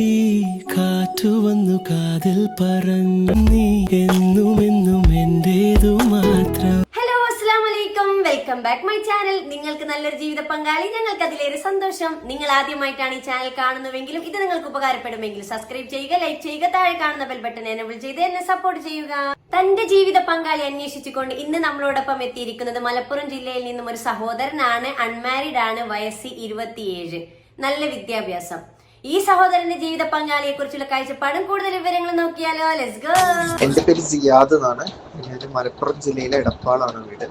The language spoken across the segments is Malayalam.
ഈ കാറ്റു കാതിൽ പറഞ്ഞു നീ എന്നും എന്നും എന്റേതു മാത്രം. ഹലോ അസ്സാം വലൈക്കും വെൽക്കം ബാക്ക് മൈ ചാനൽ നിങ്ങൾക്ക് നല്ലൊരു ജീവിത പങ്കാളി. ഞങ്ങൾക്ക് അതിലേറെ സന്തോഷം. നിങ്ങൾ ആദ്യമായിട്ടാണ് ഈ ചാനൽ കാണുന്നുവെങ്കിലും ഇത് നിങ്ങൾക്ക് ഉപകാരപ്പെടുമെങ്കിൽ സബ്സ്ക്രൈബ് ചെയ്യുക ലൈക്ക് ചെയ്യുക താഴെ കാണുന്ന ബെൽ ബട്ടൺ എനബിൾ ചെയ്ത് എന്നെ സപ്പോർട്ട് ചെയ്യുക. തന്റെ ജീവിത പങ്കാളി അന്വേഷിച്ചുകൊണ്ട് ഇന്ന് നമ്മളോടൊപ്പം എത്തിയിരിക്കുന്നത് മലപ്പുറം ജില്ലയിൽ നിന്നും ഒരു സഹോദരനാണ് അൺമാരിഡ് ആണ് വയസ്സ് ഇരുപത്തിയേഴ്. നല്ല വിദ്യാഭ്യാസം. ഈ സഹോദരന്റെ ജീവിത പങ്കാളിയെ കുറിച്ചുള്ള കാഴ്ചപ്പാടും കൂടുതൽ വിവരങ്ങൾ നോക്കിയാലോ? ലെറ്റ്സ് ഗോ എന്റെ പേര് സിയാദ് എന്നാണ്. ഞാൻ മലപ്പുറം ജില്ലയിലെ എടപ്പാളാണ് വീട്.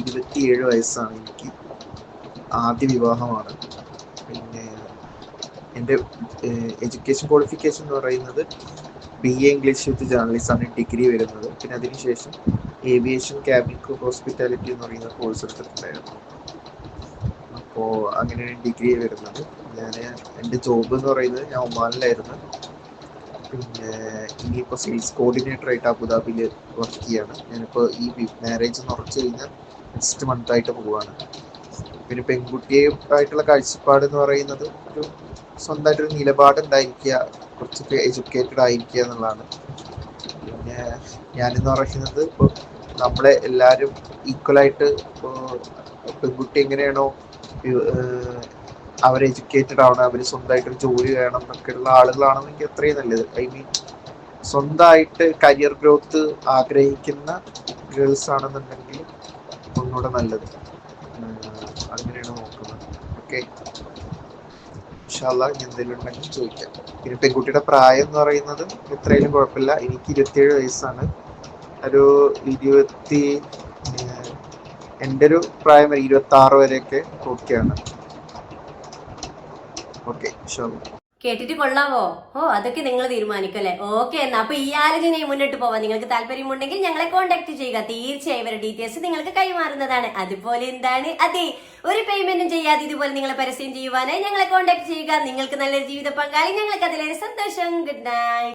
ഇരുപത്തിയേഴ് വയസ്സാണ് എനിക്ക്. ആദ്യ വിവാഹമാണ്. പിന്നെ എന്റെ എഡ്യൂക്കേഷൻ ക്വാളിഫിക്കേഷൻ എന്ന് പറയുന്നത് B A English with journalist ആണ് ഡിഗ്രി വരുന്നത്. പിന്നെ അതിനുശേഷം ഏവിയേഷൻ ക്യാബിൻ ഹോസ്പിറ്റാലിറ്റി എന്ന് പറയുന്ന കോഴ്സ് എടുത്തിട്ടുണ്ടായിരുന്നു. അപ്പോൾ അങ്ങനെയാണ് ഡിഗ്രി വരുന്നത്. ഞാൻ എന്റെ ജോബ് എന്ന് പറയുന്നത് ഞാൻ ഒമാനിലായിരുന്നു. പിന്നെ ഇനിയിപ്പോൾ സെയിൽസ് കോർഡിനേറ്റർ ആയിട്ട് അബുദാബിയിൽ വർക്ക് ചെയ്യാണ്. ഞാനിപ്പോൾ ഈ മാരേജ് എന്ന് ഉറച്ചു കഴിഞ്ഞാൽ നെക്സ്റ്റ് മന്ത് ആയിട്ട് പോവാണ്. പിന്നെ പെൺകുട്ടിയായിട്ടുള്ള കാഴ്ചപ്പാട് എന്ന് പറയുന്നത് ഒരു സ്വന്തമായിട്ടൊരു നിലപാടുണ്ടായിരിക്കുക കുറച്ച് എഡ്യൂക്കേറ്റഡ് ആയിരിക്കുക എന്നുള്ളതാണ്. പിന്നെ ഞാനെന്ന് പറയുന്നത് ഇപ്പോൾ നമ്മളെ എല്ലാവരും ഈക്വലായിട്ട് ഇപ്പോൾ പെൺകുട്ടി എങ്ങനെയാണോ അവർ എഡ്യൂക്കേറ്റഡ് ആവണം അവർ സ്വന്തമായിട്ട് ഒരു ജോലി വേണം എന്നൊക്കെയുള്ള ആളുകളാണെന്നെങ്കിൽ അത്രയും നല്ലത്. ഐ മീൻ സ്വന്തമായിട്ട് കരിയർ ഗ്രോത്ത് ആഗ്രഹിക്കുന്ന ഗേൾസ് ആണെന്നുണ്ടെങ്കിൽ ഒന്നുകൂടെ നല്ലത്. അങ്ങനെയാണ് നോക്കുന്നത്. ഓക്കെ ഇൻഷാല്ല എന്തെങ്കിലും ഉണ്ടെങ്കിൽ ചോദിക്കാം. പിന്നെ പെൺകുട്ടിയുടെ പ്രായം എന്ന് പറയുന്നത് എത്രയായാലും കുഴപ്പമില്ല. എനിക്ക് ഇരുപത്തിയേഴ് വയസ്സാണ്. ഒരു ഇരുപത്തി എന്റെ ഒരു പ്രായം ഇരുപത്തി ആറ് വരെയൊക്കെ ഓക്കെയാണ് കേട്ടിട്ട് കൊള്ളാവോ? ഓ അതൊക്കെ നിങ്ങൾ തീരുമാനിക്കും അല്ലേ ഓക്കെ എന്നാ. അപ്പൊ ഈ ആലോചനയെ മുന്നോട്ട് പോവാൻ നിങ്ങൾക്ക് താല്പര്യമുണ്ടെങ്കിൽ ഞങ്ങളെ കോൺടാക്ട് ചെയ്യുക. തീർച്ചയായും ഇവരുടെ ഡീറ്റെയിൽസ് നിങ്ങൾക്ക് കൈമാറുന്നതാണ്. അതുപോലെ എന്താണ്? അതെ ഒരു പേയ്മെന്റും ചെയ്യാതെ ഇതുപോലെ നിങ്ങളെ പരസ്യം ചെയ്യുവാനായി ഞങ്ങളെ കോൺടാക്ട് ചെയ്യുക. നിങ്ങൾക്ക് നല്ലൊരു ജീവിത പങ്കാളി. ഞങ്ങൾക്ക് അതിലേറെ സന്തോഷം. Good night